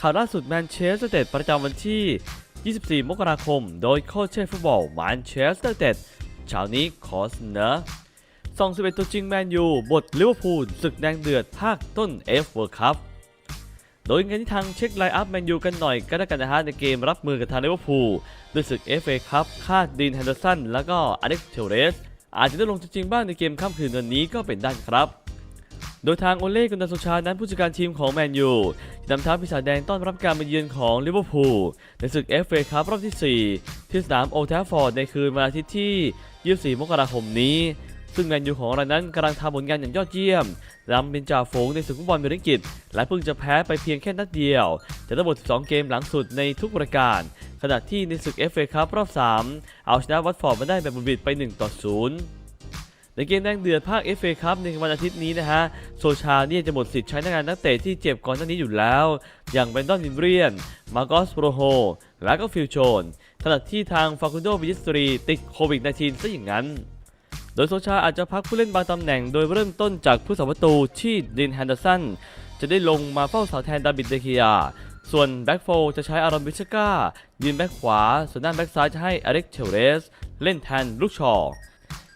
ข่าวล่าสุดแมนเชสเตอร์เต็ดประจำวันที่ 24 มกราคม โดยโค้ชเชฟฟุตบอลแมนเชสเตอร์เต็ดเช้านี้ขอเสนอส่อง11ตัวจริงแมนยู บทลิเวอร์พูลศึกแดงเดือดภาคต้นเอฟเวิร์คัพโดยงานที่ทางเช็คไลน์อัพแมนยูกันหน่อยก็ได้กันนะฮะในเกมรับมือกับทางลิเวอร์พูลด้วยศึก FA ครับคาดดีนแฮนเดอร์สันแล้วก็อเล็กเทเรส อาจจะได้ลงจริงบ้างในเกมค่ำคืนวันนี้ก็เป็นได้ครับ โดยทางโอเล่กุนดาโซชานั้นผู้จัดการทีมของแมนยู นำทัพปีศาจแดงต้อนรับการมาเยือนของลิเวอร์พูลในศึก FA ครับรอบที่ 4 ที่สนามโอลด์แทฟฟอร์ดในคืนวันอาทิตย์ที่ 24 มกราคมนี้ ซึ่งแมนยูของเรานั้นกำลังทำผลงานอย่างยอดเยี่ยมนำเป็นจ่าฝูงในศึกฟุตบอลเมริกิตและเพิ่งจะแพ้ไปเพียงแค่นัดเดียวจากทั้งหมด 12 เกมหลังสุดในทุกปรายการ ขณะที่ในศึก FA ครับรอบ 3 เอาชนะวัตฟอร์ดมาได้แบบบุบิดไป 1 ต่อ 0 ในเกมแดงเดือดภาค FA ครับในวันอาทิตย์นี้นะฮะ โซชาเนี่ยจะหมดสิทธิ์ใช้งานนักเตะที่เจ็บก่อนหน้านี้อยู่แล้ว อย่างเบนดอนวินเรียน มาโกสโปรโฮ และก็ฟิลโชนขณะที่ทางฟาคุนโดวิจิสตรีติดโควิด -19 ซะอย่างนั้น โดยโซชาอาจจะพักผู้เล่นบางตำแหน่งโดยเริ่มต้นจากผู้สาประตูที่ดินแฮนเดอร์สันจะได้ลงมาเฝ้าเสาแทนดาบิดเดคิยาส่วนแบ็กโฟจะใช้อารอนบิชก้ายืนแบ็กขวา ส่วนด้านแบ็กซ้ายจะให้อเล็กเทเรส เล่นแทนลูกชอ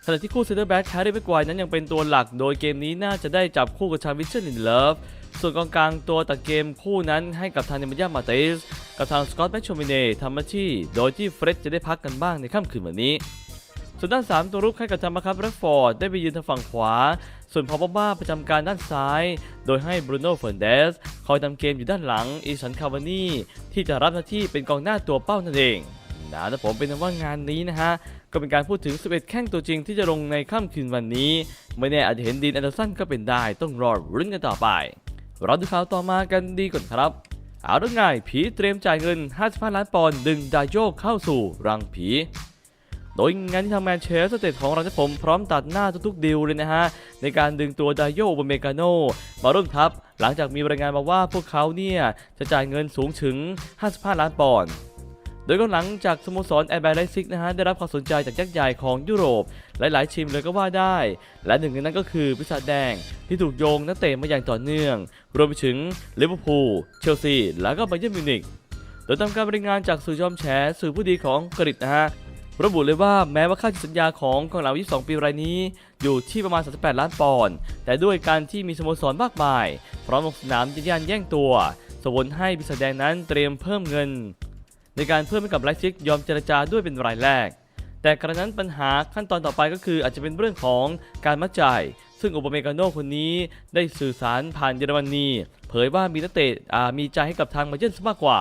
ขณะที่คู่เซนเตอร์แบ็กแฮร์รี่แบ็กไวนั้นยังเป็นตัวหลัก โดยเกมนี้น่าจะได้จับคู่กับชาวิชเชอร์ลินเลิฟส่วนกองกลางตัวตัดเกมคู่นั้นให้กับทางเนมายามาเตสกับทางสกอตแมชโชมิเน่ทำหน้าที่ โดยที่เฟร็ดจะได้พักกันบ้างในค่ำคืนวันนี้ ส่วนด้าน 3 ตัวรุกให้กับทางมาคับแรดฟอร์ดได้ไปยืนทางฝั่งขวา ส่วนพอปบ้าประจำการด้านซ้าย โดยให้บรูโน่เฟร์นเดสคอยทำเกมอยู่ด้านหลังอีชันคาวานี่ที่จะรับหน้าที่เป็นกองหน้าตัวเป้านั่นเองนะแต่ผมเป็นว่างานนี้นะฮะ ก็เป็นการพูดถึง 11 แข้งตัวจริงที่จะลงในค่ำคืนวันนี้ ไม่แน่อาจจะเห็นดีนแอนเดอร์สันก็เป็นได้ต้องรอรุ้นกันต่อไปเราดูข่าวต่อมากันดีก่อนครับเอาเรื่องง่ายผีเตรียมจ่ายเงิน 55 ล้านปอนด์ดึงดาโยเข้าสู่รังผี โดยงานที่ทางแมนเชสเตอร์เตดของเราที่ผมพร้อมตัดหน้าทุกๆดีลเลยนะฮะ ในการดึงตัวดาโยบเมกาโนมาร่วมทัพ หลังจากมีรายงานมาว่าพวกเขาเนี่ยจะจ่ายเงินสูงถึง 55 ล้านปอนด์ โดยก็หลังจากสโมสรแอร์แบร์ไลซิกนะฮะได้รับความสนใจจากยักษ์ใหญ่ของยุโรป หลายๆทีมเลยก็ว่าได้ และหนึ่งในนั้นก็คือพิศาจแดง ที่ถูกโยงนักเตะมาอย่างต่อเนื่อง รวมไปถึงลิเวอร์พูลเชลซี และก็ไบเยอร์นมิวนิกโดยตามการรายงานจากสื่อยอมแฉสื่อผู้ดีของอังกฤษนะฮะระบุเลยว่าแม้ว่าค่าสัญญาของกองหลัง22 ปีรายนี้ อยู่ที่ประมาณ 38 ล้านปอนด์แต่ด้วยการที่มีสโมสรมากมาย พร้อมลงสนามยันยันแย่งตัวสวนให้บิสแดงนั้นเตรียมเพิ่มเงิน ในการเพิ่มให้กับไลฟ์ซิกยอมเจรจาด้วยเป็นรายแรก แต่กระนั้นปัญหาขั้นตอนต่อไปก็คืออาจจะเป็นเรื่องของการมัดจ่าย ซึ่งโอเบเมกาโนคนนี้ได้สื่อสารผ่านเยอรมนีเผยว่ามีนักเตะมีใจให้กับทางมาเยนมากกว่า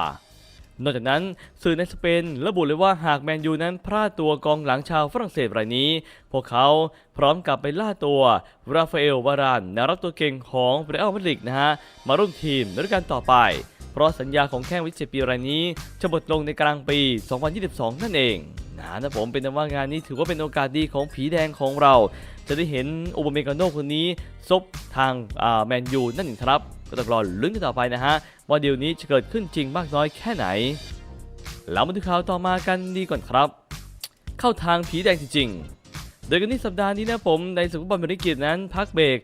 นอกจากนั้นสื่อในสเปนระบุเลยว่าหากแมนยูนั้นพลาดตัวกองหลังชาวฝรั่งเศสรายนี้ พวกเขาพร้อมกับไปล่าตัวราฟาเอลวารานนักรับตัวเก่งของเรอัลมาดริดนะฮะ มาร่วมทีมในฤดูกาลต่อไป เพราะสัญญาของแข้งวิเศษปีรายนี้จะหมดลงในกลางปี 2022 นั่นเองนะนะผมเป็นว่างานนี้ถือว่าเป็นโอกาสดีของผีแดงของเรา จะได้เห็นโอเบเมกาโนคนนี้ซบทางแมนยูนั่นเองครับ ก็ต้องรอลุ้นกันต่อไปนะฮะ ว่าเดี๋ยวนี้จะเกิดขึ้นจริงมากน้อยแค่ไหน แล้วมาดูข่าวต่อมากันดีก่อนครับ เข้าทางผีแดงจริงโดยกันที่สัปดาห์นี้นะผมในศึกฟุตบอลบริกิตนั้นพักเบรก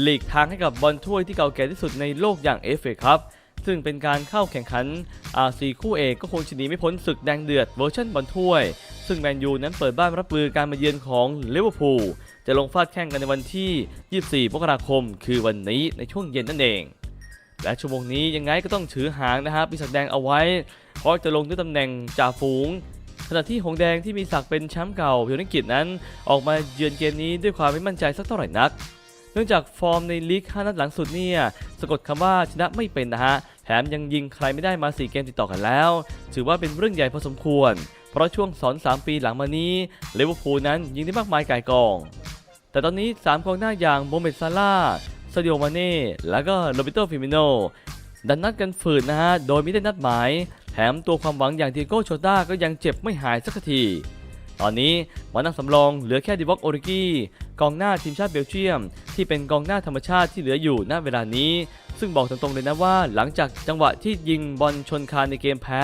หลีกทางให้กับบอลถ้วยที่เก่าแก่ที่สุดในโลกอย่างเอฟเอครับ ซึ่งเป็นการเข้าแข่งขันอาซีคู่เอกก็คงจะหนีไม่พ้นศึกแดงเดือดเวอร์ชันบอลถ้วย ซึ่งแมนยูนั้นเปิดบ้านรับมือการมาเยือนของลิเวอร์พูลจะลงฟาดแข่งกันในวันที่ 24 มกราคม คือวันนี้ในช่วงเย็นนั่นเอง และชั่วโมงนี้ยังไงก็ต้องถือหางนะครับปีศาจแดงเอาไว้ เพราะจะลงด้วยตำแหน่งจ่าฝูงขณะที่หงแดงที่มีศักดิ์เป็นแชมป์เก่าพิวนิกิจนั้น ออกมาเยือนเกมนี้ด้วยความไม่มั่นใจสักเท่าไหร่นัก เนื่องจากฟอร์มในลีก 5 นัดหลังสุดเนี่ยสะกดคำว่าชนะไม่เป็นนะฮะ แถมยังยิงใครไม่ได้มา 4 เกมติดต่อกันแล้ว ถือว่าเป็นเรื่องใหญ่พอสมควร เพราะช่วง2-3ปีหลังมานี้ลิเวอร์พูลนั้นยิงได้มากมายก่ายกอง แต่ตอนนี้ 3กองหน้าอย่างโมเมดซาร่าซาดิโอมาเน่แล้วก็โรเบโตฟิมิโนดันนัดกันฝืนนะฮะ โดยไม่ได้นัดหมาย แถมตัวความหวังอย่างเดียโก้โชต้าก็ยังเจ็บไม่หายสักที ตอนนี้มานั่งสำรองเหลือแค่ดิวอกโอริกี้กองหน้าทีมชาติเบลเยียม ที่เป็นกองหน้าธรรมชาติที่เหลืออยู่ณเวลานี้ ซึ่งบอกตรงๆเลยนะว่าหลังจากจังหวะที่ยิงบอลชนคานในเกมแพ้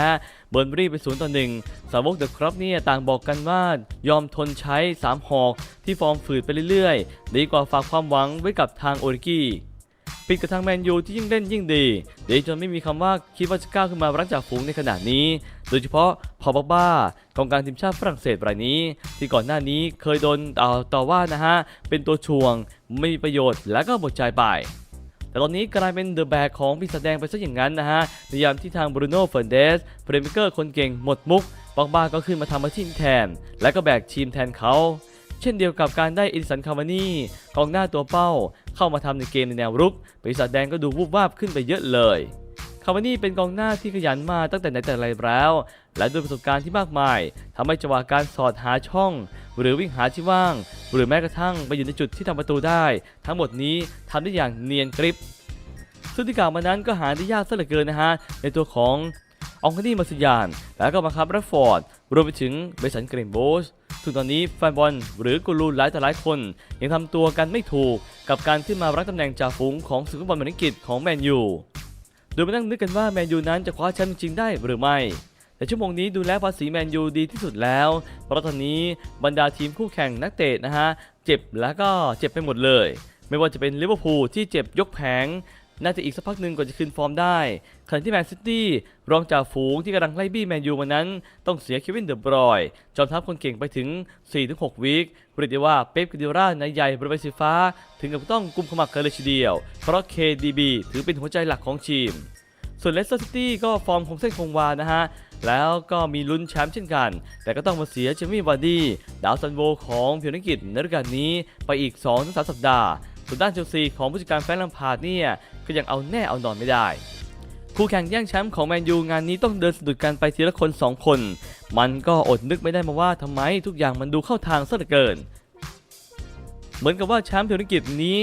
เบิร์นรีไปศูนย์ต่อหนึ่งสาวกเดอะครับเนี่ยต่างบอกกันว่ายอมทนใช้ 3 หอกที่ฟอร์มฝืดไปเรื่อยๆ ดีกว่าฝากความหวังไว้กับทางโอริกี้ปิดกับทางแมนยูที่ยิ่งเล่นยิ่งดีดีจนไม่มีคำว่าคิดว่าจะก้าวขึ้นมารังจากฝูงในขณะนี้ โดยเฉพาะพอบบ้ากองกลางทีมชาติฝรั่งเศสรายนี้ ที่ก่อนหน้านี้เคยโดนต่อต่อว่านะฮะ เป็นตัวช่วงไม่มีประโยชน์และก็หมดใจไป แต่ตอนนี้กลายเป็นเดอะแบกของปีศาจแดงไปซะอย่างนั้นนะฮะในยามที่ทางบรูโน่เฟร์นเดสเพลย์เมเกอร์คนเก่งหมดมุกปอกบ้าก็ขึ้นมาทำหน้าที่แทน และก็แบกทีมแทนเขาเช่นเดียวกับการได้อินสันคาวานี่กองหน้าตัวเป้า เข้ามาทำในเกมในแนวรุกปีศาจแดงก็ดูวูบวาบขึ้นไปเยอะเลยคาวานี่เป็นกองหน้าที่ขยันมาตั้งแต่ไหนแต่ไรแล้ว และด้วยประสบการณ์ที่มากมายทำให้จังหวะการสอดหาช่อง หรือวิ่งหาที่ว่าง หรือแม้กระทั่งไปอยู่ในจุดที่ทำประตูได้ ทั้งหมดนี้ทำได้อย่างเนียนกริบซึ่งที่กล่าวมานั้นก็หาได้ยากซะเหลือเกินนะฮะ ในตัวขององคานี่มาสยาน แล้วก็มาครับรดฟฟอร์ด รวมไปถึงเบสันเกรนโบสซึ่งตอนนี้แฟนบอลหรือกูรูหลายต่อหลายคน ยังทำตัวกันไม่ถูกกับการขึ้นมารับตำแหน่งจ่าฝูงของศึกฟุตบอลแมนอังกฤษของแมนยู โดยมานั่งนึกกันว่าแมนยูนั้นจะคว้าแชมป์จริงได้หรือไม่ แต่ชั่วโมงนี้ดูแลภาษีแมนยูดีที่สุดแล้ว เพราะตอนนี้บรรดาทีมคู่แข่งนักเตะนะฮะ เจ็บแล้วก็เจ็บไปหมดเลย ไม่ว่าจะเป็นลิเวอร์พูลที่เจ็บยกแผง น่าจะอีกสักพักหนึ่งก่อนจะคืนฟอร์มได้ขณะที่แมนซิตี้รองจากฝูงที่กำลังไล่บี้แมนยูมานั้น ต้องเสียเควินเดอบรอยจอมทัพคนเก่งไปถึง 4-6วีคเรียกได้ว่าเป๊ปกวาร์ดิโอลานายใหญ่บริเวณสีฟ้า ถึงกับต้องกุมขมักกันเลยทีเดียว เพราะ KDB ถือเป็นหัวใจหลักของทีม ส่วนเลสเตอร์ซิตี้ก็ฟอร์มคงเส้นคงวานะฮะ แล้วก็มีลุ้นแชมป์เช่นกัน แต่ก็ต้องมาเสียเจมี่วาร์ดี้ดาวซันโวของเพิวนิกิจในฤดูกาลนี้ไปอีก2-3สัปดาห์ส่วนด้านเชลซีของผู้จัดการแฟรงค์ลัมพาร์ดเนี่ยก็ยังเอาแน่เอานอนไม่ได้คู่แข่งแย่งแชมป์ของแมนยูงานนี้ต้องเดินสะดุดกันไปทีละคน 2 คน มันก็อดนึกไม่ได้มาว่าทำไมทุกอย่างมันดูเข้าทางซะเหลือเกิน เหมือนกับว่าแชมป์พิวนิกิจนี้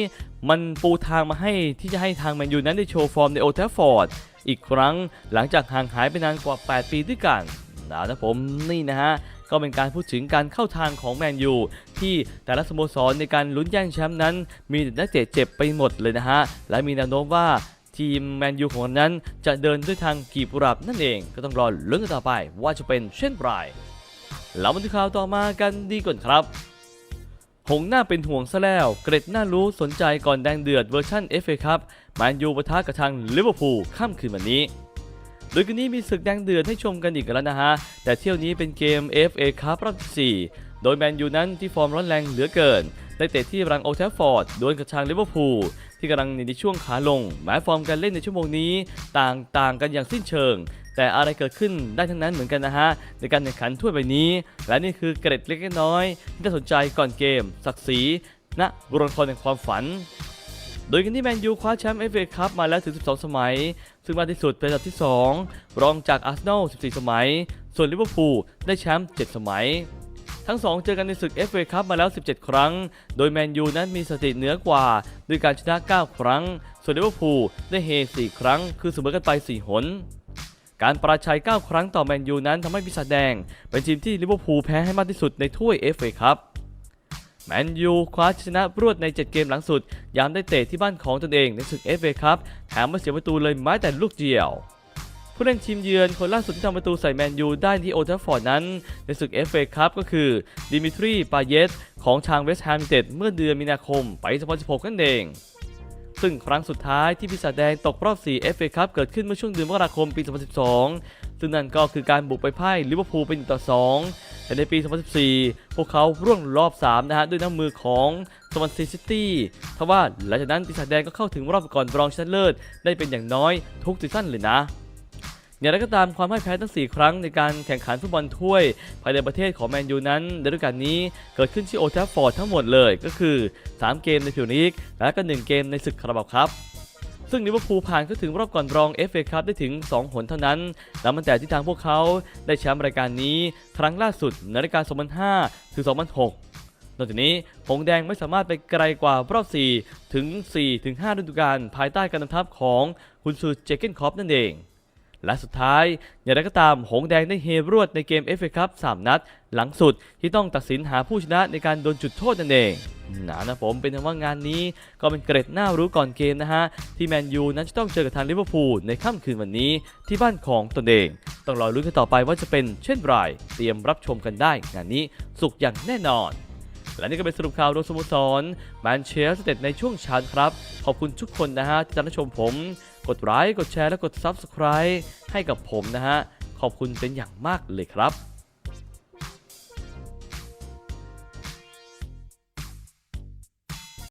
มันปูทางมาให้ที่จะให้ทางแมนยูนั้นได้โชว์ฟอร์มในโอเทฟฟอร์ด อีกครั้งหลังจากห่างหายไปนานกว่า 8 ปีด้วยกันนะครับผมนี่นะฮะก็เป็นการพูดถึงการเข้าทางของแมนยูที่แต่ละสโมสรในการลุ้นแย่งแชมป์นั้น มีนักเตะเจ็บไปหมดเลยนะฮะ และมีแนวโน้มว่าทีมแมนยูของนั้นจะเดินด้วยทางกีบกุหลาบนั่นเอง ก็ต้องรอลุ้นกันต่อไปว่าจะเป็นเช่นไรแล้วมาดูข่าวต่อมากันดีก่อนครับ หงหน้าเป็นห่วงซะแล้ว เกร็ดน่ารู้สนใจก่อนแดงเดือดเวอร์ชัน FA ครับ แมนยูปะทะกับทางลิเวอร์พูลค่ำคืนวันนี้ โดยคืนนี้มีศึกแดงเดือดให้ชมกันอีกแล้วนะฮะ แต่เที่ยวนี้เป็นเกม FA ครับรอบที่4โดยแมนยูนั้นที่ฟอร์มร้อนแรงเหลือเกิน ได้เตะที่รังโอลด์แทฟฟอร์ดดวลกับทางลิเวอร์พูลที่กำลังในช่วงขาลง หมายฟอร์มการเล่นในชั่วโมงนี้ ต่างต่างกันอย่างสิ้นเชิง แต่อะไรเกิดขึ้นได้ทั้งนั้นเหมือนกันนะฮะ ในการแข่งขันถ้วยใบนี้ และนี่คือเกร็ดเล็กน้อยที่น่าสนใจก่อนเกม ศักดิ์ศรีณบุรณครแห่งความฝัน โดยกันที่แมนยูคว้าแชมป์เอฟเอคัพมาแล้วถึง 12 สมัย ซึ่งมากที่สุดเป็นอันดับที่ 2 รองจากอาร์เซนอล 14 สมัย ส่วนลิเวอร์พูลได้แชมป์ 7 สมัย ทั้ง 2 เจอกันในศึก FA คัพมาแล้ว 17 ครั้ง โดยแมนยูนั้นมีสถิติเหนือกว่าด้วยการชนะ 9 ครั้ง ส่วนลิเวอร์พูลได้เฮ 4 ครั้ง คือเสมอกันไป 4 หนการปราชัย 9 ครั้งต่อแมนยูนั้นทำให้ปีศาจแดง เป็นทีมที่ลิเวอร์พูลแพ้ให้มากที่สุดในถ้วย FA คัพ แมนยูคว้าชนะรวดใน 7 เกมหลังสุด ยามได้เตะที่บ้านของตนเองในศึก FA ครับแถมไม่เสียประตูเลยแม้แต่ลูกเดียว ผู้เล่นทีมเยือนคนล่าสุดที่ทำประตูใส่แมนยูได้ที่โอทัฟฟอร์ดนั้น ในศึก FA ครับก็คือดิมิทรีปาเยตของทางเวสต์แฮมยูไนเต็ดเมื่อเดือนมีนาคมปี2016นั่นเองซึ่งครั้งสุดท้ายที่ปีศาจแดงตกรอบ 4 FA ครับเกิดขึ้นเมื่อช่วงเดือนมกราคมปี 2012 ซึ่งนั่นก็คือการบุกไปพ่ายลิเวอร์พูลเป็น1ต่อ 2 แต่ในปี 2014 พวกเขาร่วงรอบ 3 นะฮะ ด้วยน้ำมือของสวอนซีซิตี้ทว่าหลังจากนั้นปีศาจแดงก็เข้าถึงรอบก่อนรองชนะเลิศ ได้เป็นอย่างน้อยทุกซีซั่นเลยนะอย่างไรก็ตามความพ่ายแพ้ทั้ง 4 ครั้งในการแข่งขันฟุตบอลถ้วย ภายในประเทศของแมนยูนั้นในฤดูกาลนี้เกิดขึ้นที่โอทัฟฟอร์ดทั้งหมดเลย ก็คือ 3 เกมในพรีเมียร์ลีกและก็ 1 เกมในศึกคาราบาวครับ ซึ่งลิเวอร์พูลผ่านเข้าถึงรอบก่อนรองเอฟเอคัพได้ถึง 2 หนเท่านั้นนับตั้งแต่ที่ทางพวกเขาได้แชมป์รายการนี้ ครั้งล่าสุดในรายการ 2005 ถึง 2006นอกจากนี้หงแดงไม่สามารถไปไกลกว่ารอบ 4 ถึง 4 ถึง 5ฤดูกาลภายใต้การนำทัพของคุณซูเจเกนคอปนั่นเอง และสุดท้าย อย่างไรก็ตามหงแดงได้เฮรวดในเกม FA ครับ3นัด หลังสุดที่ต้องตัดสินหาผู้ชนะในการโดนจุดโทษนั่นเองนะนะผมเป็นว่างานนี้ก็เป็นเกร็ดน่ารู้ก่อนเกมนะฮะ ที่แมนยูนั้นจะต้องเจอกับทางลิเวอร์พูลในค่ำคืนวันนี้ที่บ้านของตนเอง ต้องรอลุ้นกันต่อไปว่าจะเป็นเช่นไรเตรียมรับชมกันได้งานนี้สุกอย่างแน่นอนและนี่ก็เป็นสรุปข่าวโดยสโมสรแมนเชสเตอร์ในช่วงเช้าครับ ขอบคุณทุกคนนะฮะที่ติดตามชมผม กดไลค์กดแชร์และกด Subscribe ให้กับผมนะฮะ ขอบคุณเป็นอย่างมากเลยครับ